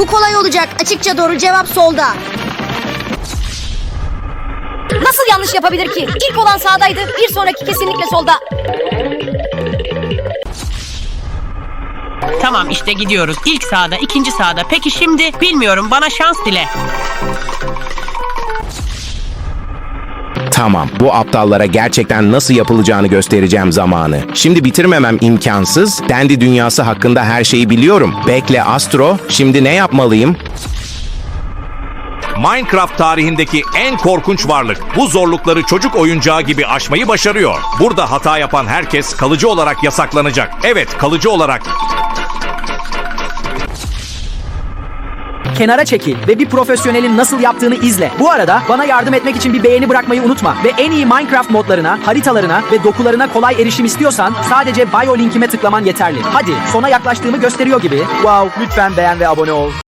Bu kolay olacak. Açıkça doğru cevap solda. Nasıl yanlış yapabilir ki? İlk olan sağdaydı, bir sonraki kesinlikle solda. Tamam işte gidiyoruz. İlk sağda, ikinci sağda. Peki şimdi bilmiyorum bana şans dile. Tamam, bu aptallara gerçekten nasıl yapılacağını göstereceğim zamanı. Şimdi bitirmemem imkansız. Dendi dünyası hakkında her şeyi biliyorum. Bekle Astro, şimdi ne yapmalıyım? Minecraft tarihindeki en korkunç varlık bu zorlukları çocuk oyuncağı gibi aşmayı başarıyor. Burada hata yapan herkes kalıcı olarak yasaklanacak. Evet, kalıcı olarak. Kenara çekil ve bir profesyonelin nasıl yaptığını izle. Bu arada bana yardım etmek için bir beğeni bırakmayı unutma. Ve en iyi Minecraft modlarına, haritalarına ve dokularına kolay erişim istiyorsan sadece bio linkime tıklaman yeterli. Hadi sona yaklaştığımı gösteriyor gibi. Wow lütfen beğen ve abone ol.